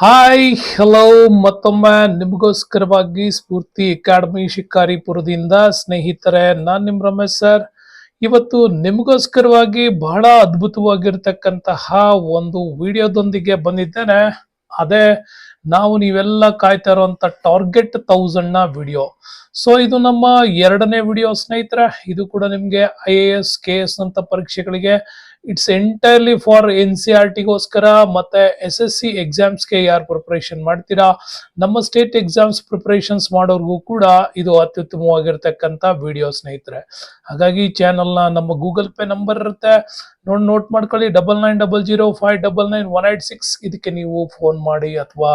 Hi hello ಮತ್ತೊಮ್ಮೆ ನಿಮಗೋಸ್ಕರವಾಗಿ ಸ್ಫೂರ್ತಿ academy ಶಿಕಾರಿಪುರದಿಂದ ಸ್ನೇಹಿತರೆ, ನಾನ್ ನಿಮ್ ರಮೇಶ್ ಸರ್. ಇವತ್ತು ನಿಮಗೋಸ್ಕರವಾಗಿ ಬಹಳ ಅದ್ಭುತವಾಗಿರ್ತಕ್ಕಂತಹ ಒಂದು ವಿಡಿಯೋದೊಂದಿಗೆ ಬಂದಿದ್ದೇನೆ. ಅದೇ, ನಾವು ನೀವೆಲ್ಲ ಕಾಯ್ತಾ ಇರುವಂತ ಟಾರ್ಗೆಟ್ ಥೌಸಂಡ್ನ ವಿಡಿಯೋ. ಸೊ ಇದು ನಮ್ಮ ಎರಡನೇ ವಿಡಿಯೋ ಸ್ನೇಹಿತರೆ. ಇದು ಕೂಡ ನಿಮಗೆ I A S K S ಅಂತ ಪರೀಕ್ಷೆಗಳಿಗೆ it's entirely for N C R ಟಿಗೋಸ್ಕರ ಮತ್ತೆ ಎಸ್ ಎಸ್ ಸಿ ಎಕ್ಸಾಮ್ಸ್ಗೆ ಯಾರು ಪ್ರಿಪರೇಷನ್ ಮಾಡ್ತೀರಾ? ನಮ್ಮ ಸ್ಟೇಟ್ ಎಕ್ಸಾಮ್ಸ್ ಪ್ರಿಪರೇಷನ್ಸ್ ಮಾಡೋರ್ಗೂ ಕೂಡ ಇದು ಅತ್ಯುತ್ತಮವಾಗಿರ್ತಕ್ಕಂಥ ವಿಡಿಯೋ ಸ್ನೇಹಿತರೆ. ಹಾಗಾಗಿ ಚಾನಲ್ನ ನಮ್ಮ ಗೂಗಲ್ ಪೇ ನಂಬರ್ ಇರುತ್ತೆ. ನೋಡಿ ನೋಟ್ ಮಾಡ್ಕೊಳ್ಳಿ double nine double zero five double nine one eight six ಇದಕ್ಕೆ ನೀವು ಫೋನ್ ಮಾಡಿ ಅಥವಾ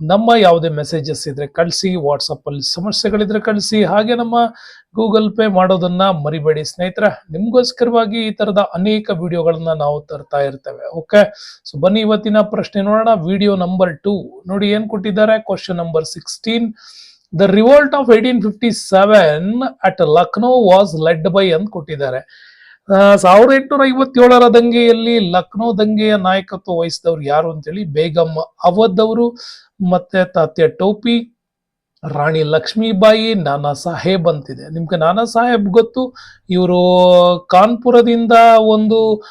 ನಮ್ಮ ಯಾವುದೇ ಮೆಸೇಜಸ್ ಇದ್ರೆ ಕಳಿಸಿ ವಾಟ್ಸಪ್ಪಲ್ಲಿ ಸಮಸ್ಯೆಗಳಿದ್ರೆ ಕಳಿಸಿ, ಹಾಗೆ ನಮ್ಮ ಗೂಗಲ್ ಪೇ ಮಾಡೋದನ್ನ ಮರಿಬೇಡಿ. ಸ್ನೇಹಿತರೆ, ನಿಮ್ಗೋಸ್ಕರವಾಗಿ ಈ ತರದ ಅನೇಕ ವಿಡಿಯೋಗಳನ್ನ ನಾವು ತರ್ತಾ ಇರ್ತೇವೆ. ಓಕೆ ಸೊ ಬನ್ನಿ ಇವತ್ತಿನ ಪ್ರಶ್ನೆ ನೋಡೋಣ. ವಿಡಿಯೋ ನಂಬರ್ ಟೂ ನೋಡಿ ಏನ್ ಕೊಟ್ಟಿದ್ದಾರೆ? Question number sixteen the revolt of eighteen fifty seven at Lucknow was led by ಅಂತ ಕೊಟ್ಟಿದ್ದಾರೆ. ಸಾವಿರದ ಎಂಟುನೂರ ಐವತ್ತೇಳರ ದಂಗೆಯಲ್ಲಿ ಲಕ್ನೋ ದಂಗೆಯ ನಾಯಕತ್ವ ವಹಿಸಿದವರು ಯಾರು ಅಂತೇಳಿ ಬೇಗಂ ಅವಧ್ ಅವರು ಮತ್ತೆ ತಾತ್ಯ ಟೋಪಿ, ರಾಣಿ ಲಕ್ಷ್ಮೀಬಾಯಿ, ನಾನಾ ಸಾಹೇಬ್ ಅಂತಿದೆ. ನಿಮ್ಗೆ ನಾನಾ ಸಾಹೇಬ್ ಗೊತ್ತು? ಇವರು ಕಾನ್ಪುರದಿಂದ ಒಂದು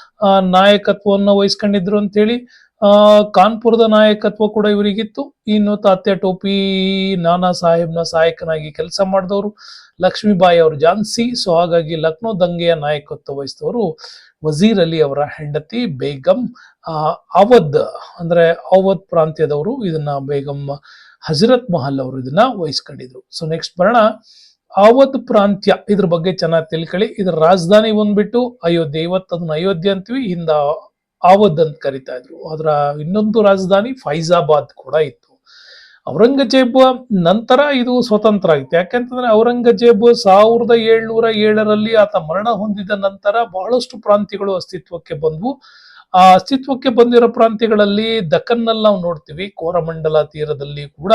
ನಾಯಕತ್ವವನ್ನು ವಹಿಸ್ಕೊಂಡಿದ್ರು ಅಂತೇಳಿ, ಆ, ಕಾನ್ಪುರದ ನಾಯಕತ್ವ ಕೂಡ ಇವರಿಗಿತ್ತು. ಇನ್ನು ತಾತ್ಯ ಟೋಪಿ ನಾನಾ ಸಾಹೇಬ್ನ ಸಹಾಯಕನಾಗಿ ಕೆಲಸ ಮಾಡಿದವರು. ಲಕ್ಷ್ಮೀಬಾಯಿ ಅವರು ಝಾನ್ಸಿ ಸೊ ಹಾಗಾಗಿ ಲಕ್ನೋ ದಂಗೆಯ ನಾಯಕತ್ವ ವಹಿಸಿದವರು ವಜೀರ್ ಅಲಿ ಅವರ ಹೆಂಡತಿ ಬೇಗಂ. ಅವಧ್ ಅಂದ್ರೆ ಅವಧ್ ಪ್ರಾಂತ್ಯದವರು ಇದನ್ನ ಬೇಗಂ ಹಜರತ್ ಮಹಲ್ ಅವರು ಇದನ್ನ ವಹಿಸ್ಕೊಂಡಿದ್ರು. ಸೊ ನೆಕ್ಸ್ಟ್ ಬರೋಣ. ಅವಧ್ ಪ್ರಾಂತ್ಯ ಇದ್ರ ಬಗ್ಗೆ ಚೆನ್ನಾಗಿ ತಿಳ್ಕೊಳ್ಳಿ. ಇದ್ರ ರಾಜಧಾನಿ ಬಂದ್ಬಿಟ್ಟು ಅಯೋಧ್ಯೆ. ಇವತ್ತು ಅದನ್ನ ಅಯೋಧ್ಯೆ ಅಂತೀವಿ, ಹಿಂದ ಅವಧ್ ಅಂತ ಕರಿತಾ ಇದ್ರು. ಅದರ ಇನ್ನೊಂದು ರಾಜಧಾನಿ ಫೈಜಾಬಾದ್ ಕೂಡ ಇತ್ತು. ಔರಂಗಜೇಬ್ ನಂತರ ಇದು ಸ್ವತಂತ್ರ ಆಗಿತ್ತು ಯಾಕೆಂತಂದ್ರೆ ಔರಂಗಜೇಬ್ ಸಾವಿರದ ಏಳ್ನೂರ ಏಳರಲ್ಲಿ ಆತ ಮರಣ ಹೊಂದಿದ ನಂತರ ಬಹಳಷ್ಟು ಪ್ರಾಂತ್ಯಗಳು ಅಸ್ತಿತ್ವಕ್ಕೆ ಬಂದವು. ಆ ಅಸ್ತಿತ್ವಕ್ಕೆ ಬಂದಿರೋ ಪ್ರಾಂತ್ಯಗಳಲ್ಲಿ ದಕ್ಕನ್ನಲ್ಲಿ ನಾವು ನೋಡ್ತೀವಿ. ಕೋರಮಂಡಲ ತೀರದಲ್ಲಿ ಕೂಡ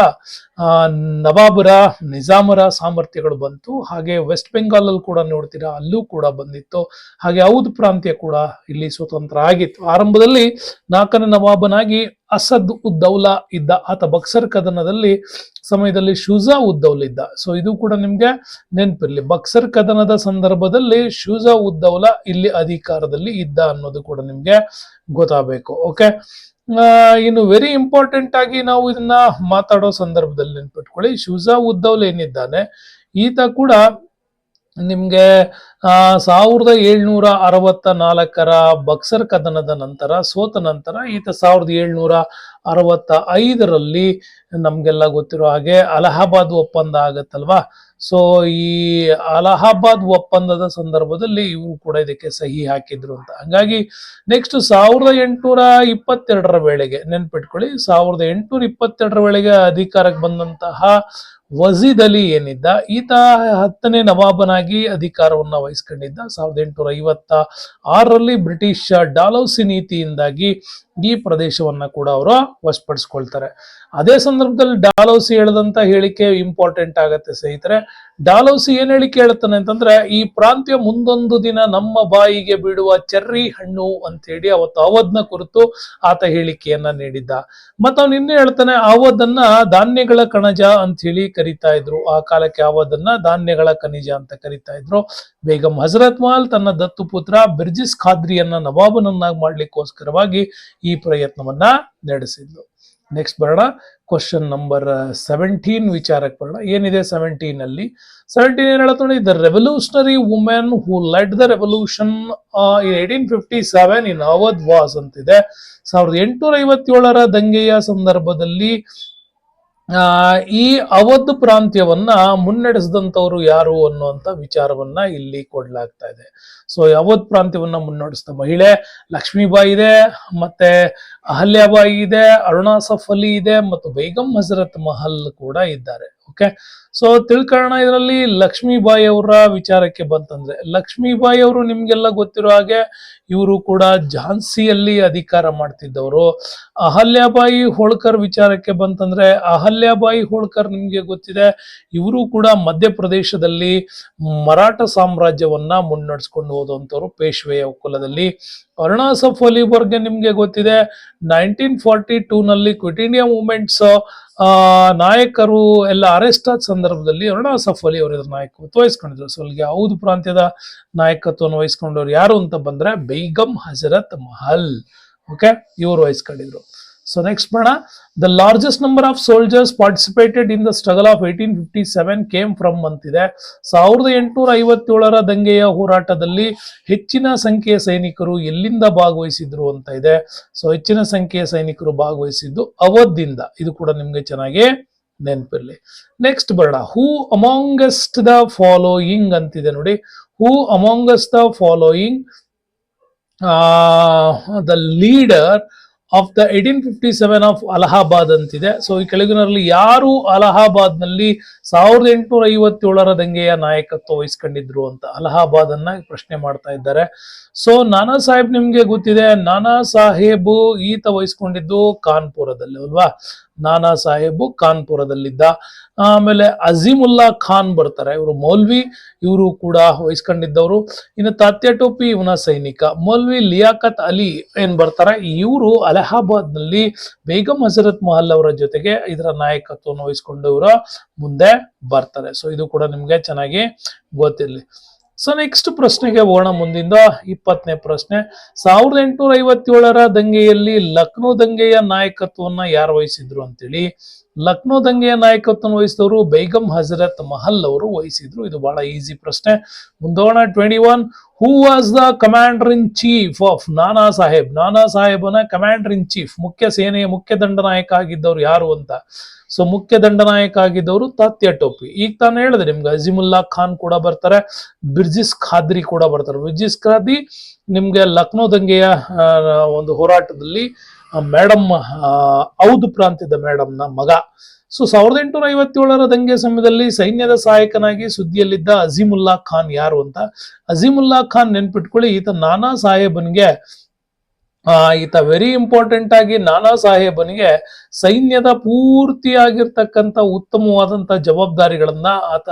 ನವಾಬರ, ನಿಜಾಮರ ಸಾಮರ್ಥ್ಯಗಳು ಬಂತು. ಹಾಗೆ ವೆಸ್ಟ್ ಬೆಂಗಾಲ್ ಅಲ್ಲಿ ಕೂಡ ನೋಡ್ತೀರಾ, ಅಲ್ಲೂ ಕೂಡ ಬಂದಿತ್ತು. ಹಾಗೆ ಔದ್ ಪ್ರಾಂತ್ಯ ಕೂಡ ಇಲ್ಲಿ ಸ್ವತಂತ್ರ ಆಗಿತ್ತು. ಆರಂಭದಲ್ಲಿ ನಾಲ್ಕನೇ ನವಾಬನಾಗಿ ಅಸದ್ ಉದ್ದೌಲಾ ಇದ್ದ ಆತ ಬಕ್ಸರ್ ಕದನದಲ್ಲಿ ಸಮಯದಲ್ಲಿ ಶೂಜಾ ಉದ್ದೌಲ್ ಇದ್ದ. ಸೊ ಇದು ಕೂಡ ನಿಮ್ಗೆ ನೆನಪಿರ್ಲಿ. ಬಕ್ಸರ್ ಕದನದ ಸಂದರ್ಭದಲ್ಲಿ ಶುಜಾ ಉದ್ದೌಲಾ ಇಲ್ಲಿ ಅಧಿಕಾರದಲ್ಲಿ ಇದ್ದ ಅನ್ನೋದು ಕೂಡ ನಿಮ್ಗೆ ಗೊತ್ತಾಗಬೇಕು. ಓಕೆ ಇನ್ನು ವೆರಿ ಇಂಪಾರ್ಟೆಂಟ್ ಆಗಿ ನಾವು ಇದನ್ನ ಮಾತಾಡೋ ಸಂದರ್ಭದಲ್ಲಿ ನೆನ್ಪಿಟ್ಕೊಳ್ಳಿ. ಶುಜಾ ಉದ್ದೌಲ್ ಏನಿದ್ದಾನೆ, ಈತ ಕೂಡ ನಿಮ್ಗೆ ಸಾವಿರದ ಏಳ್ನೂರ ಅರವತ್ತ ನಾಲ್ಕರ ಬಕ್ಸರ್ ಕದನದ ನಂತರ, ಸೋತ ನಂತರ ಈತ ಸಾವಿರದ ಏಳ್ನೂರ ಅರವತ್ತ ಐದರಲ್ಲಿ ನಮಗೆಲ್ಲ ಗೊತ್ತಿರೋ ಹಾಗೆ ಅಲಹಾಬಾದ್ ಒಪ್ಪಂದ ಆಗತ್ತಲ್ವಾ? ಸೊ ಈ ಅಲಹಾಬಾದ್ ಒಪ್ಪಂದದ ಸಂದರ್ಭದಲ್ಲಿ ಇವರು ಕೂಡ ಇದಕ್ಕೆ ಸಹಿ ಹಾಕಿದ್ರು ಅಂತ. ಹಂಗಾಗಿ ನೆಕ್ಸ್ಟ್ ಸಾವಿರದ ಎಂಟುನೂರ ಇಪ್ಪತ್ತೆರಡರ ವೇಳೆಗೆ ನೆನ್ಪಿಟ್ಕೊಳ್ಳಿ, ಸಾವಿರದ ಎಂಟುನೂರ ಇಪ್ಪತ್ತೆರಡರ ವೇಳೆಗೆ ಅಧಿಕಾರಕ್ಕೆ ಬಂದಂತಹ ವಜೀದ್ ಅಲಿ ಏನಿದ್ದ, ಈತ ಹತ್ತನೇ ನವಾಬನಾಗಿ ಅಧಿಕಾರವನ್ನ ವಹಿಸ್ಕೊಂಡಿದ್ದ. ಸಾವಿರದ ಎಂಟುನೂರ ಐವತ್ತ ಆರರಲ್ಲಿ ಬ್ರಿಟಿಷ್ ಡಾಲೌಸಿ ನೀತಿಯಿಂದಾಗಿ ಈ ಪ್ರದೇಶವನ್ನ ಕೂಡ ಅವರು ವಶಪಡಿಸ್ಕೊಳ್ತಾರೆ. ಅದೇ ಸಂದರ್ಭದಲ್ಲಿ ಡಾಲೌಸಿ ಹೇಳದಂತ ಹೇಳಿಕೆ ಇಂಪಾರ್ಟೆಂಟ್ ಆಗತ್ತೆ ಸ್ನೇಹಿತರೆ. ಡಾಲೌಸಿ ಏನ್ ಹೇಳಿಕೆ ಹೇಳ್ತಾನೆ ಅಂತಂದ್ರೆ, ಈ ಪ್ರಾಂತ್ಯ ಮುಂದೊಂದು ದಿನ ನಮ್ಮ ಬಾಯಿಗೆ ಬಿಡುವ ಚೆರ್ರಿ ಹಣ್ಣು ಅಂತ ಹೇಳಿ ಅವತ್ತು ಅವಧ್ನ ಕುರಿತು ಆತ ಹೇಳಿಕೆಯನ್ನ ನೀಡಿದ್ದ. ಮತ್ತ ಅವ್ನು ಇನ್ನೇ ಹೇಳ್ತಾನೆ, ಅವಧನ್ನ ಧಾನ್ಯಗಳ ಕಣಜ ಅಂತ ಹೇಳಿ ಕರಿತಾ ಇದ್ರು. ಆ ಕಾಲಕ್ಕೆ ಅವಧನ್ನ ಧಾನ್ಯಗಳ ಖನಿಜ ಅಂತ ಕರಿತಾ ಇದ್ರು. ಬೇಗಂ ಹಜರತ್ ಮಾಲ್ ತನ್ನ ದತ್ತು ಪುತ್ರ ಬಿರ್ಜಿಸ್ ಖಾದ್ರಿಯನ್ನ ನವಾಬನನ್ನಾಗಿ ಮಾಡ್ಲಿಕ್ಕೋಸ್ಕರವಾಗಿ ಈ ಪ್ರಯತ್ನವನ್ನ ನಡೆಸಿದ್ಲು. ನೆಕ್ಸ್ಟ್ ಬರೋಣ. ಕ್ವಶನ್ ನಂಬರ್ ಸೆವೆಂಟೀನ್ ವಿಚಾರಕ್ಕೆ ಬರೋಣ. ಏನಿದೆ ಸೆವೆಂಟೀನ್ ಅಲ್ಲಿ? ಸೆವೆಂಟೀನ್ ಏನ್ ಹೇಳತ್ತ ನೋಡಿ the revolutionary women who led the revolution eighteen fifty seven in Awadh was ಅಂತಿದೆ. ಸಾವಿರದ ಎಂಟುನೂರ ಐವತ್ತೇಳರ ದಂಗೆಯ ಸಂದರ್ಭದಲ್ಲಿ ಈ ಅವಧ್ ಪ್ರಾಂತ್ಯವನ್ನ ಮುನ್ನಡೆಸಿದಂಥವ್ರು ಯಾರು ಅನ್ನುವಂಥ ವಿಚಾರವನ್ನ ಇಲ್ಲಿ ಕೊಡ್ಲಾಗ್ತಾ ಇದೆ. ಸೊ ಅವಧ್ ಪ್ರಾಂತ್ಯವನ್ನ ಮುನ್ನಡೆಸಿದ ಮಹಿಳೆ ಲಕ್ಷ್ಮೀಬಾಯಿ ಇದೆ, ಮತ್ತೆ ಅಹಲ್ಯಾಬಾಯಿ ಇದೆ ಅರುಣಾ ಅಲಿ ಇದೆ, ಮತ್ತು ಬೇಗಂ ಹಜರತ್ ಮಹಲ್ ಕೂಡ ಇದ್ದಾರೆ. ಓಕೆ ಸೊ ತಿಳ್ಕೊಳ್ಳೋಣ ಇದರಲ್ಲಿ ಲಕ್ಷ್ಮೀಬಾಯಿ ಅವರ ವಿಚಾರಕ್ಕೆ ಬಂತಂದ್ರೆ, ಲಕ್ಷ್ಮೀಬಾಯಿ ಅವರು ನಿಮ್ಗೆಲ್ಲ ಗೊತ್ತಿರೋ ಹಾಗೆ ಇವರು ಕೂಡ ಝಾನ್ಸಿಯಲ್ಲಿ ಅಧಿಕಾರ ಮಾಡ್ತಿದ್ದವರು. ಅಹಲ್ಯಾಬಾಯಿ ಹೋಳ್ಕರ್ ವಿಚಾರಕ್ಕೆ ಬಂತಂದ್ರೆ, ಅಹಲ್ಯಾಬಾಯಿ ಹೋಳ್ಕರ್ ನಿಮ್ಗೆ ಗೊತ್ತಿದೆ, ಇವರು ಕೂಡ ಮಧ್ಯಪ್ರದೇಶದಲ್ಲಿ ಮರಾಠ ಸಾಮ್ರಾಜ್ಯವನ್ನ ಮುನ್ನಡೆಸ್ಕೊಂಡು ಹೋದಂಥವ್ರು ಪೇಶ್ವೆಯ ಕುಲದಲ್ಲಿ ಅರುಣಾಸಫ್ ನಿಮ್ಗೆ ಗೊತ್ತಿದೆ ನೈನ್ಟೀನ್ ಫಾರ್ಟಿ ಟೂ ನಲ್ಲಿ ಕ್ವಿಟ್ ಇಂಡಿಯಾ ಮೂವ್ಮೆಂಟ್ಸ್ ನಾಯಕರು ಎಲ್ಲ ಅರೆಸ್ಟ್ ಆದ ಸಂದರ್ಭದಲ್ಲಿ ಅರುಣಾಸಫ್ ಅಲಿ ಅವರು ಇದರ ನಾಯಕತ್ವ ವಹಿಸ್ಕೊಂಡಿದ್ರು. ಸೊ ಅಲ್ಲಿಗೆ ಹೌದು ಪ್ರಾಂತ್ಯದ ನಾಯಕತ್ವವನ್ನು ವಹಿಸ್ಕೊಂಡವ್ರು ಯಾರು ಅಂತ ಬಂದ್ರೆ ಬೇಗಂ ಹಜರತ್ ಮಹಲ್. ಓಕೆ ಇವರು ವಹಿಸ್ಕೊಂಡಿದ್ರು. ಸೊ ನೆಕ್ಸ್ಟ್ ಬೇಡ the largest number of soldiers participated in the struggle of eighteen fifty seven came from ಅಂತಿದೆ ಸಾವಿರದ ಎಂಟುನೂರ ಐವತ್ತೇಳರ ದಂಗೆಯ ಹೋರಾಟದಲ್ಲಿ ಹೆಚ್ಚಿನ ಸಂಖ್ಯೆಯ ಸೈನಿಕರು ಎಲ್ಲಿಂದ ಭಾಗವಹಿಸಿದ್ರು ಅಂತ ಇದೆ. ಸೊ ಹೆಚ್ಚಿನ ಸಂಖ್ಯೆಯ ಸೈನಿಕರು ಭಾಗವಹಿಸಿದ್ದು ಅವಧಿಯಿಂದ ಇದು ಕೂಡ ನಿಮಗೆ ಚೆನ್ನಾಗಿ ನೆನಪಿರ್ಲಿ. ನೆಕ್ಸ್ಟ್ ಬರೋಣ ಹೂ ಅಮಾಂಗಸ್ಟ್ ದ ಫಾಲೋಯಿಂಗ್ ಅಂತಿದೆ ನೋಡಿ. Who amongst the following the leader of the eighteen fifty seven of Allahabad ಅಂತಿದೆ. ಸೊ ಈ ಕೆಳಗಿನಲ್ಲಿ ಯಾರು ಅಲಹಾಬಾದ್ನಲ್ಲಿ ಸಾವಿರದ ಎಂಟುನೂರ ಐವತ್ತೇಳರ ದಂಗೆಯ ನಾಯಕತ್ವ ವಹಿಸ್ಕೊಂಡಿದ್ರು ಅಂತ ಅಲಹಾಬಾದ್ ಅನ್ನ ಪ್ರಶ್ನೆ ಮಾಡ್ತಾ ಇದ್ದಾರೆ. ಸೊ ನಾನಾ ಸಾಹೇಬ್ ನಿಮ್ಗೆ ಗೊತ್ತಿದೆ, ನಾನಾ ಸಾಹೇಬ್ ಈತ ವಹಿಸ್ಕೊಂಡಿದ್ದು ಕಾನ್ಪುರದಲ್ಲಿ, ಅಲ್ವಾ? ನಾನಾ ಸಾಹೇಬು ಕಾನ್ಪುರದಲ್ಲಿದ್ದ ಆಮೇಲೆ ಅಜೀಮುಲ್ಲಾ ಖಾನ್ ಬರ್ತಾರೆ. ಇವರು ಮೌಲ್ವಿ, ಇವರು ಕೂಡ ವಹಿಸ್ಕೊಂಡಿದ್ದವರು. ಇನ್ನು ತಾತ್ಯ ಟೋಪಿ, ಇವನ ಸೈನಿಕ. ಮೌಲ್ವಿ ಲಿಯಾಕತ್ ಅಲಿ ಏನ್ ಬರ್ತಾರೆ? ಇವರು ಅಲಹಾಬಾದ್ನಲ್ಲಿ ಬೇಗಂ ಹಜರತ್ ಮಹಲ್ ಅವರ ಜೊತೆಗೆ ಇದರ ನಾಯಕತ್ವವನ್ನು ವಹಿಸ್ಕೊಂಡವರು ಮುಂದೆ ಬರ್ತಾರೆ. ಸೊ ಇದು ಕೂಡ ನಿಮ್ಗೆ ಚೆನ್ನಾಗಿ ಗೊತ್ತಿರಲಿ. ಸೊ ನೆಕ್ಸ್ಟ್ ಪ್ರಶ್ನೆಗೆ ಹೋಗೋಣ ಮುಂದಿಂದ. ಇಪ್ಪತ್ತನೇ ಪ್ರಶ್ನೆ. ಸಾವಿರದ ಎಂಟುನೂರ ಐವತ್ತೇಳರ ದಂಗೆಯಲ್ಲಿ ಲಕ್ನೋ ದಂಗೆಯ ನಾಯಕತ್ವವನ್ನ ಯಾರು ವಹಿಸಿದ್ರು ಅಂತೇಳಿ. ಲಕ್ನೋ ದಂಗೆಯ ನಾಯಕತ್ವವನ್ನು ವಹಿಸಿದವರು ಬೇಗಂ ಹಜರತ್ ಮಹಲ್ ಅವರು ವಹಿಸಿದ್ರು. ಇದು ಬಹಳ ಈಸಿ ಪ್ರಶ್ನೆ. ಮುಂದೋಣ twenty one who was the commander in chief of Nana Sahib Nana ಸಾಹೇಬನ commander in chief ಮುಖ್ಯ ಸೇನೆಯ ಮುಖ್ಯ ದಂಡನಾಯಕ ಆಗಿದ್ದವರು ಯಾರು ಅಂತ? ಸೊ ಮುಖ್ಯ ದಂಡನಾಯಕ ಆಗಿದ್ದವರು ತಾತ್ಯ ಟೋಪಿ. ಈಗ ತಾನು ಹೇಳಿದೆ, ನಿಮ್ಗೆ ಅಜಿಮುಲ್ಲಾ ಖಾನ್ ಕೂಡ ಬರ್ತಾರೆ, ಬಿರ್ಜಿಸ್ ಖಾದ್ರಿ ಕೂಡ ಬರ್ತಾರೆ. ಬಿರ್ಜಿಸ್ ಖಾದ್ರಿ ನಿಮ್ಗೆ ಲಕ್ನೋ ದಂಗೆಯ ಒಂದು ಹೋರಾಟದಲ್ಲಿ ಮೇಡಮ್ ಔದ್ ಪ್ರಾಂತ್ಯದ ಮೇಡಮ್ನ ಮಗ. ಸೊ ಸಾವಿರದ ಎಂಟುನೂರ ಐವತ್ತೇಳರ ದಂಗೆ ಸಮಯದಲ್ಲಿ ಸೈನ್ಯದ ಸಹಾಯಕನಾಗಿ ಸುದ್ದಿಯಲ್ಲಿದ್ದ ಅಜೀಮುಲ್ಲಾ ಖಾನ್ ಯಾರು ಅಂತ ಅಜೀಮುಲ್ಲಾ ಖಾನ್ ನೆನ್ಪಿಟ್ಕೊಳ್ಳಿ, ಈತ ನಾನಾ ಸಾಹೇಬನ್ಗೆ ಈತ ವೆರಿ ಇಂಪಾರ್ಟೆಂಟ್ ಆಗಿ ನಾನಾ ಸಾಹೇಬನಿಗೆ ಸೈನ್ಯದ ಪೂರ್ತಿಯಾಗಿರ್ತಕ್ಕಂಥ ಉತ್ತಮವಾದಂತ ಜವಾಬ್ದಾರಿಗಳನ್ನ ಆತ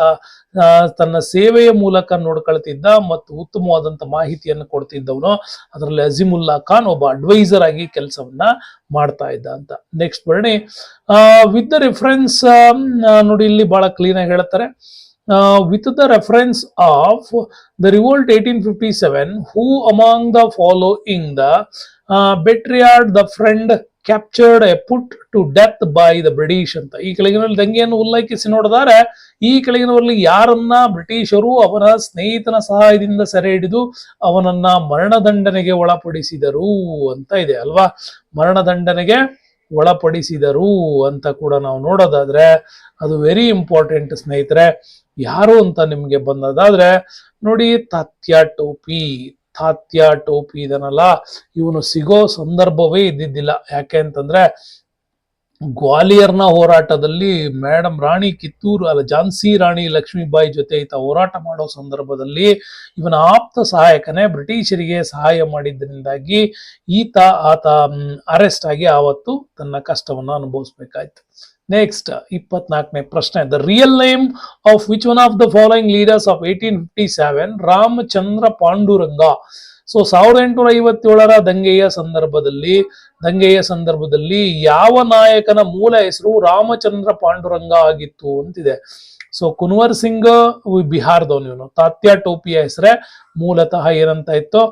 ತನ್ನ ಸೇವೆಯ ಮೂಲಕ ನೋಡ್ಕೊಳ್ತಿದ್ದ ಮತ್ತು ಉತ್ತಮವಾದಂತ ಮಾಹಿತಿಯನ್ನು ಕೊಡ್ತಿದ್ದವನು. ಅದರಲ್ಲಿ ಅಜಿಮುಲ್ಲಾ ಖಾನ್ ಒಬ್ಬ ಅಡ್ವೈಸರ್ ಆಗಿ ಕೆಲಸವನ್ನ ಮಾಡ್ತಾ ಇದ್ದ ಅಂತ. ನೆಕ್ಸ್ಟ್ ಬರ್ಣಿ ವಿತ್ ದ ರೆಫರೆನ್ಸ್ ನೋಡಿ ಇಲ್ಲಿ ಬಹಳ ಕ್ಲೀನ್ ಆಗಿ ಹೇಳ್ತಾರೆ. With the reference of the revolt eighteen fifty seven who among the following the betrayed the friend captured a put to death by the British ಅಂತ. ಈ ಕೆಳಗಿನಲ್ಲಿ ದಂಗೆಯನ್ನು ಉಲ್ಲೇಖಿಸಿ ನೋಡಿದರೆ, ಈ ಕೆಳಗಿನವರಲ್ಲಿ ಯಾರನ್ನ ಬ್ರಿಟಿಷರು ಅವನ ಸ್ನೇಹಿತನ ಸಹಾಯದಿಂದ ಸೆರೆ ಹಿಡಿದು ಅವನನ್ನ ಮರಣದಂಡನೆಗೆ ಒಳಪಡಿಸಿದರು ಅಂತ ಇದೆ ಅಲ್ವಾ? ಮರಣದಂಡನೆಗೆ ಒಳಪಡಿಸಿದರು ಅಂತ ಕೂಡ ನಾವು ನೋಡೋದಾದ್ರೆ, ಅದು ವೆರಿ ಇಂಪಾರ್ಟೆಂಟ್ ಸ್ನೇಹಿತರೆ. ಯಾರು ಅಂತ ನಿಮಗೆ ಬಂದದಾದ್ರೆ, ನೋಡಿ, ತಾತ್ಯ ಟೋಪಿ. ತಾತ್ಯ ಟೋಪಿ ಇದನ್ನಲ್ಲ ಇವನು ಸಿಗೋ ಸಂದರ್ಭವೇ ಇದ್ದಿದ್ದಿಲ್ಲ. ಯಾಕೆ ಅಂತಂದ್ರೆ ಗ್ವಾಲಿಯರ್ನ ಹೋರಾಟದಲ್ಲಿ ಮೇಡಮ್ ರಾಣಿ ಕಿತ್ತೂರು, ಅಲ್ಲ ಝಾನ್ಸಿ ರಾಣಿ ಲಕ್ಷ್ಮೀಬಾಯಿ ಜೊತೆ ಈತ ಹೋರಾಟ ಮಾಡೋ ಸಂದರ್ಭದಲ್ಲಿ ಇವನ ಆಪ್ತ ಸಹಾಯಕನೇ ಬ್ರಿಟಿಷರಿಗೆ ಸಹಾಯ ಮಾಡಿದ್ದರಿಂದಾಗಿ ಈತ ಆತ ಅರೆಸ್ಟ್ ಆಗಿ ಆವತ್ತು ತನ್ನ ಕಷ್ಟವನ್ನ ಅನುಭವಿಸ್ಬೇಕಾಯ್ತು. ನೆಕ್ಸ್ಟ್ ಇಪ್ಪತ್ನಾಲ್ಕನೇ ಪ್ರಶ್ನೆ. The real name of which one of the following leaders of eighteen fifty seven Ramchandra Pandurang. So ಸಾವಿರದ ಎಂಟುನೂರ ಐವತ್ತೇಳರ ದಂಗೆಯ ಸಂದರ್ಭದಲ್ಲಿ ದಂಗೆಯ ಸಂದರ್ಭದಲ್ಲಿ ಯಾವ ನಾಯಕನ ಮೂಲ ಹೆಸರು ರಾಮಚಂದ್ರ ಪಾಂಡುರಂಗ ಆಗಿತ್ತು ಅಂತಿದೆ. ಸೊ ಕುನ್ವರ್ ಸಿಂಗ್ ಬಿಹಾರದವನು ಇವನು. ತಾತ್ಯ ಟೋಪಿಯ ಹೆಸರೇ ಮೂಲತಃ ಏನಂತ ಇತ್ತು?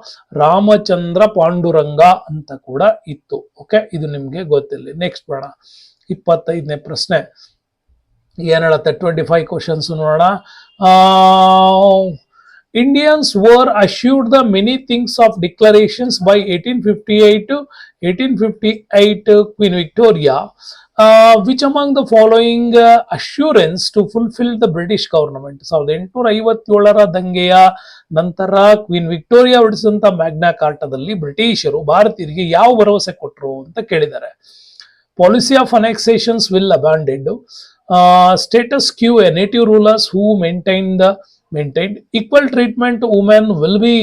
ರಾಮಚಂದ್ರ ಪಾಂಡುರಂಗ ಅಂತ ಕೂಡ ಇತ್ತು. ಓಕೆ, ಇದು ನಿಮ್ಗೆ ಗೊತ್ತಿರಲಿ. ನೆಕ್ಸ್ಟ್ ಬೇಡ ಇಪ್ಪತ್ತೈದನೇ ಪ್ರಶ್ನೆ. ಏನ್ ಹೇಳತ್ತೆ? ಟ್ವೆಂಟಿ ಫೈವ್ ಕ್ವಶನ್ಸ್ ನೋಡೋಣ Indians were assured the many things of declarations by eighteen fifty eight eighteen fifty eight Queen Victoria which among the following assurance to fulfil the British government ಸಾವಿರದ ಎಂಟುನೂರ ಐವತ್ತೇಳರ ದಂಗೆಯ ನಂತರ ಕ್ವೀನ್ ವಿಕ್ಟೋರಿಯಾ ಹೊರಡಿಸಿದಂತ magna ಕಾರ್ಟದಲ್ಲಿ ಬ್ರಿಟಿಷರು ಭಾರತೀಯರಿಗೆ ಯಾವ ಭರವಸೆ ಕೊಟ್ಟರು ಅಂತ ಕೇಳಿದ್ದಾರೆ. Policy of annexations will abandoned status quo a native rulers who maintain the maintained. Equal treatment to women will be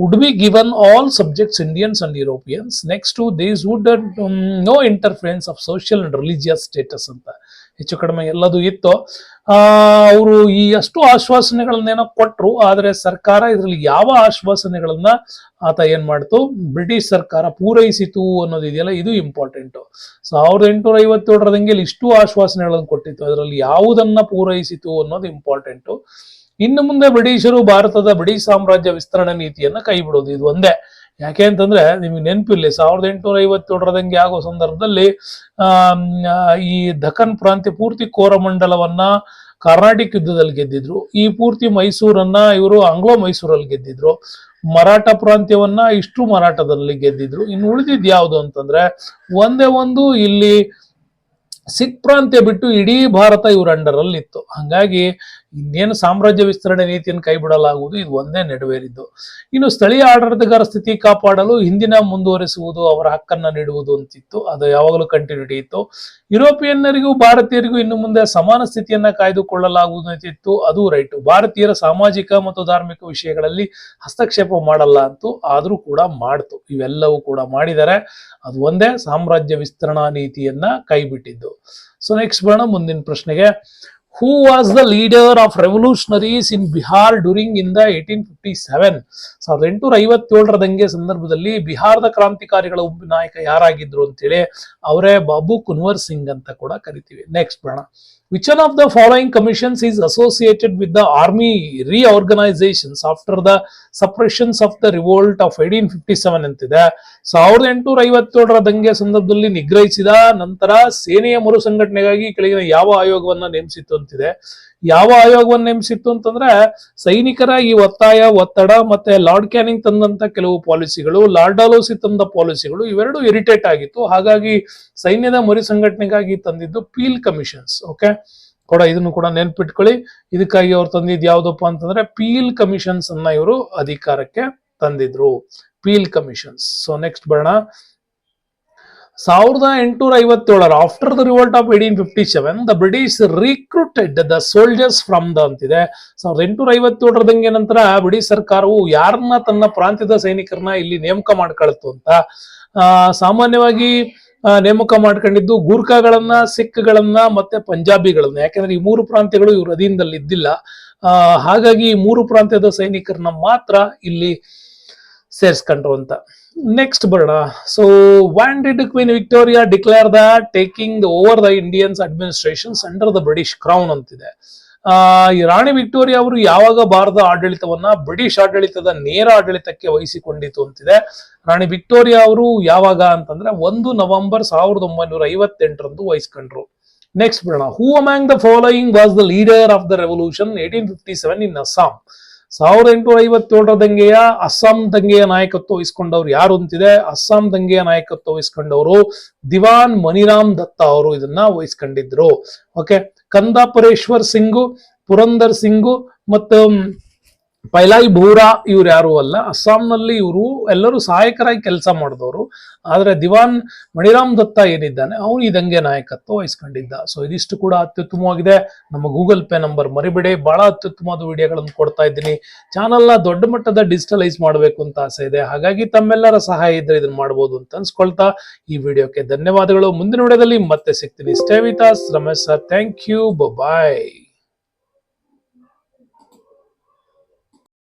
would be given all subjects indians and europeans. Next to these would um, no interference of social and religious status ಅಂತ. ಹೆಚ್ಚು ಕಡಿಮೆ ಎಲ್ಲದು ಇತ್ತು. ಅವರು ಈ ಅಷ್ಟು ಆಶ್ವಾಸನೆಗಳನ್ನೇನೋ ಕೊಟ್ರು ಆದರೆ ಸರ್ಕಾರ ಇದರಲ್ಲಿ ಯಾವ ಆಶ್ವಾಸನೆಗಳನ್ನ ಆತ ಏನ್ ಮಾಡ್ತು? ಬ್ರಿಟಿಷ್ ಸರ್ಕಾರ ಪೂರೈಸಿತು ಅನ್ನೋದಿದೆಯಲ್ಲ ಇದು ಇಂಪಾರ್ಟೆಂಟ್ ಸಾವಿರದ ಎಂಟುನೂರ ಐವತ್ತೇಳರದಂಗೆ ಇಷ್ಟು ಆಶ್ವಾಸನೆಗಳನ್ನು ಕೊಟ್ಟಿತ್ತು. ಅದರಲ್ಲಿ ಯಾವುದನ್ನ ಪೂರೈಸಿತು ಅನ್ನೋದು ಇಂಪಾರ್ಟೆಂಟ್ ಇನ್ನು ಮುಂದೆ ಬ್ರಿಟಿಷರು ಭಾರತದ ಬ್ರಿಟಿಷ್ ಸಾಮ್ರಾಜ್ಯ ವಿಸ್ತರಣೆ ನೀತಿಯನ್ನ ಕೈ ಬಿಡೋದು ಇದು ಒಂದೇ. ಯಾಕೆ ಅಂತಂದ್ರೆ ನಿಮಗೆ ನೆನಪಿರ್ಲಿ, ಸಾವಿರದ ಎಂಟುನೂರ ಐವತ್ತೇಳರದಂಗೆ ಆಗೋ ಸಂದರ್ಭದಲ್ಲಿ ಈ ದಖನ್ ಪ್ರಾಂತ್ಯ ಪೂರ್ತಿ ಕೋರಮಂಡಲವನ್ನ ಕರ್ನಾಟಿಕ್ ಯುದ್ಧದಲ್ಲಿ ಗೆದ್ದಿದ್ರು. ಈ ಪೂರ್ತಿ ಮೈಸೂರನ್ನ ಇವರು ಆಂಗ್ಲೋ ಮೈಸೂರಲ್ಲಿ ಗೆದ್ದಿದ್ರು. ಮರಾಠ ಪ್ರಾಂತ್ಯವನ್ನ ಇಷ್ಟು ಮರಾಠದಲ್ಲಿ ಗೆದ್ದಿದ್ರು. ಇನ್ನು ಉಳಿದಿದ್ ಯಾವುದು ಅಂತಂದ್ರೆ, ಒಂದೇ ಒಂದು ಇಲ್ಲಿ ಸಿಖ್ ಪ್ರಾಂತ್ಯ ಬಿಟ್ಟು ಇಡೀ ಭಾರತ ಇವ್ರ ಅಂಡರ್ ಅಲ್ಲಿ ಇತ್ತು ಹಂಗಾಗಿ ಇನ್ನೇನು ಸಾಮ್ರಾಜ್ಯ ವಿಸ್ತರಣೆ ನೀತಿಯನ್ನು ಕೈ ಬಿಡಲಾಗುವುದು ಇದು ಒಂದೇ ನೆಡವೇರಿದ್ದು ಇನ್ನು ಸ್ಥಳೀಯ ಆಡಳಿತಗಾರ ಸ್ಥಿತಿ ಕಾಪಾಡಲು ಹಿಂದಿನ ಮುಂದುವರಿಸುವುದು ಅವರ ಹಕ್ಕನ್ನ ನೀಡುವುದು ಅಂತಿತ್ತು. ಅದು ಯಾವಾಗಲೂ ಕಂಟಿನ್ಯೂಟಿ ಇತ್ತು. ಯುರೋಪಿಯನ್ನರಿಗೂ ಭಾರತೀಯರಿಗೂ ಇನ್ನು ಮುಂದೆ ಸಮಾನ ಸ್ಥಿತಿಯನ್ನ ಕಾಯ್ದುಕೊಳ್ಳಲಾಗುವುದು ಅಂತಿತ್ತು. ಅದು ರೈಟ್. ಭಾರತೀಯರ ಸಾಮಾಜಿಕ ಮತ್ತು ಧಾರ್ಮಿಕ ವಿಷಯಗಳಲ್ಲಿ ಹಸ್ತಕ್ಷೇಪ ಮಾಡಲ್ಲ ಅಂತೂ ಆದ್ರೂ ಕೂಡ ಮಾಡ್ತು. ಇವೆಲ್ಲವೂ ಕೂಡ ಮಾಡಿದರೆ ಅದು ಒಂದೇ ಸಾಮ್ರಾಜ್ಯ ವಿಸ್ತರಣಾ ನೀತಿಯನ್ನ ಕೈಬಿಟ್ಟಿದ್ದು. ಸೊ ನೆಕ್ಸ್ಟ್ ಬರೋಣ ಮುಂದಿನ ಪ್ರಶ್ನೆಗೆ. Who was the leader of revolutionaries in in the eighteen fifty seven ಸಾವಿರದ ಎಂಟುನೂರ ಐವತ್ತೇಳರ ದಂಗೆ ಸಂದರ್ಭದಲ್ಲಿ ಬಿಹಾರದ ಕ್ರಾಂತಿಕಾರಿಗಳ ಉಪ ನಾಯಕ ಯಾರಾಗಿದ್ರು ಅಂತೇಳಿ ಅವರೇ ಬಾಬು ಕುನ್ವರ್ ಸಿಂಗ್ ಅಂತ ಕೂಡ ಕರಿತೀವಿ. ನೆಕ್ಸ್ಟ್ ಬರೋಣ. Which one of the following commissions is associated with the army reorganisations after the suppressions of the revolt of eighteen fifty seven ಅಂತಿದೆ? ಸಾವಿರದ ಎಂಟುನೂರ ಐವತ್ತೇಳರ ದಂಗೆ ಸಂದರ್ಭದಲ್ಲಿ ನಿಗ್ರಹಿಸಿದ ನಂತರ ಸೇನೆಯ ಮರು ಸಂಘಟನೆಗಾಗಿ ಕೆಳಗಿನ ಯಾವ ಆಯೋಗವನ್ನ ನೇಮಿಸಿತ್ತು ಅಂತಿದೆ? ಯಾವ ಆಯೋಗವನ್ನು ನೇಮಿಸಿತ್ತು ಅಂತಂದ್ರೆ ಸೈನಿಕರ ಈ ಒತ್ತಾಯ, ಒತ್ತಡ ಮತ್ತೆ ಲಾರ್ಡ್ ಕ್ಯಾನಿಂಗ್ ತಂದಂತ ಕೆಲವು ಪಾಲಿಸಿಗಳು, ಲಾರ್ಡ್ ಡಾಲೋಸಿ ತಂದ ಪಾಲಿಸಿಗಳು ಇವೆರಡು ಇರಿಟೇಟ್ ಆಗಿತ್ತು. ಹಾಗಾಗಿ ಸೈನ್ಯದ ಮರಿ ಸಂಘಟನೆಗಾಗಿ ತಂದಿದ್ದು ಪೀಲ್ ಕಮಿಷನ್ಸ್. ಓಕೆ? ಕೂಡ, ಇದನ್ನು ಕೂಡ ನೆನ್ಪಿಟ್ಕೊಳ್ಳಿ. ಇದಕ್ಕಾಗಿ ಅವ್ರು ತಂದಿದ್ದು ಯಾವ್ದಪ್ಪ ಅಂತಂದ್ರೆ ಪೀಲ್ ಕಮಿಷನ್ಸ್ ಅನ್ನ ಇವರು ಅಧಿಕಾರಕ್ಕೆ ತಂದಿದ್ರು. Peel commissions. ಸೊ ನೆಕ್ಸ್ಟ್ ಬರೋಣ. ಸಾವಿರದ ಎಂಟುನೂರ ಐವತ್ತೇಳರ after the revolt of eighteen fifty seven the British recruited the soldiers from the ಅಂತಿದೆ. ಸಾವಿರದ ಎಂಟುನೂರ ಐವತ್ತೇಳರದಂಗೆ ನಂತರ ಬ್ರಿಟಿಷ್ ಸರ್ಕಾರವು ಯಾರನ್ನ ತನ್ನ ಪ್ರಾಂತ್ಯದ ಸೈನಿಕರನ್ನ ಇಲ್ಲಿ ನೇಮಕ ಮಾಡ್ಕೊಳ್ತು ಅಂತ. ಸಾಮಾನ್ಯವಾಗಿ ನೇಮಕ ಮಾಡ್ಕೊಂಡಿದ್ದು ಗೂರ್ಖಾಗಳನ್ನ ಸಿಖ್ಗಳನ್ನ ಮತ್ತೆ ಪಂಜಾಬಿಗಳನ್ನ. ಯಾಕಂದ್ರೆ ಈ ಮೂರು ಪ್ರಾಂತ್ಯಗಳು ಇವ್ರ ಅಧೀನದಲ್ಲಿ ಇದ್ದಿಲ್ಲ. ಹಾಗಾಗಿ ಈ ಮೂರು ಪ್ರಾಂತ್ಯದ ಸೈನಿಕರನ್ನ ಮಾತ್ರ ಇಲ್ಲಿ ಸೇರಿಸ್ಕೊಂಡ್ರು ಅಂತ. ನೆಕ್ಸ್ಟ್ ಬರೋಣ so when did Queen Victoria declare the taking the over the Indians administration under the British crown ಅಂತಿದೆ? ರಾಣಿ ವಿಕ್ಟೋರಿಯಾ ಅವರು ಯಾವಾಗ ಭಾರತ ಆಡಳಿತವನ್ನ ಬ್ರಿಟಿಷ್ ಆಡಳಿತದ ನೇರ ಆಡಳಿತಕ್ಕೆ ವಹಿಸಿಕೊಂಡಿತು ಅಂತಿದೆ? ರಾಣಿ ವಿಕ್ಟೋರಿಯಾ ಅವರು ಯಾವಾಗ ಅಂತಂದ್ರೆ ಒಂದು ನವೆಂಬರ್ ಸಾವಿರದ ಒಂಬೈನೂರ ಐವತ್ತೆಂಟರಂದು ವಹಿಸ್ಕೊಂಡ್ರು. ನೆಕ್ಸ್ಟ್ ಬರೋಣ who among the following was the leader of the revolution eighteen fifty seven in Assam ಸಾವಿರದ ಎಂಟುನೂರ ಐವತ್ತೇಳರ ದಂಗೆಯ ಅಸ್ಸಾಂ ದಂಗೆಯ ನಾಯಕತ್ವ ವಹಿಸ್ಕೊಂಡವ್ರು ಯಾರು ಅಂತಿದೆ? ಅಸ್ಸಾಂ ದಂಗೆಯ ನಾಯಕತ್ವ ವಹಿಸ್ಕೊಂಡವರು ದಿವಾನ್ ಮನಿರಾಮ್ ದತ್ತ ಅವರು ಇದನ್ನ ವಹಿಸ್ಕೊಂಡಿದ್ರು. ಓಕೆ ಕಂದಾಪುರೇಶ್ವರ್ ಸಿಂಗು, ಪುರಂದರ್ ಸಿಂಗು ಮತ್ತು ಪೈಲಾಯ್ ಬೋರಾ ಇವ್ರು ಯಾರು ಅಲ್ಲ, ಅಸ್ಸಾಂನಲ್ಲಿ ಇವರು ಎಲ್ಲರೂ ಸಹಾಯಕರಾಗಿ ಕೆಲಸ ಮಾಡಿದವರು. ಆದ್ರೆ ದಿವಾನ್ ಮಣಿರಾಮ್ ದತ್ತ ಏನಿದ್ದಾನೆ, ಅವನು ಈ ದಂಗೆ ನಾಯಕತ್ವ ವಹಿಸ್ಕೊಂಡಿದ್ದ. ಸೊ ಇದಿಷ್ಟು ಕೂಡ ಅತ್ಯುತ್ತಮವಾಗಿದೆ. ನಮ್ಮ ಗೂಗಲ್ ಪೇ ನಂಬರ್ ಮರಿಬೇಡಿ. ಬಹಳ ಅತ್ಯುತ್ತಮವಾದ ವಿಡಿಯೋಗಳನ್ನು ಕೊಡ್ತಾ ಇದ್ದೀನಿ. ಚಾನಲ್ನ ದೊಡ್ಡ ಮಟ್ಟದ ಡಿಜಿಟಲೈಸ್ ಮಾಡಬೇಕು ಅಂತ ಆಸೆ ಇದೆ. ಹಾಗಾಗಿ ತಮ್ಮೆಲ್ಲರ ಸಹಾಯ ಇದ್ರೆ ಇದನ್ನ ಮಾಡ್ಬೋದು ಅಂತ ಅನ್ಸ್ಕೊಳ್ತಾ ಈ ವಿಡಿಯೋಕ್ಕೆ ಧನ್ಯವಾದಗಳು. ಮುಂದಿನ ವಿಡಿಯೋದಲ್ಲಿ ಮತ್ತೆ ಸಿಗ್ತೀನಿ. Stay Ramesh sir thank you bye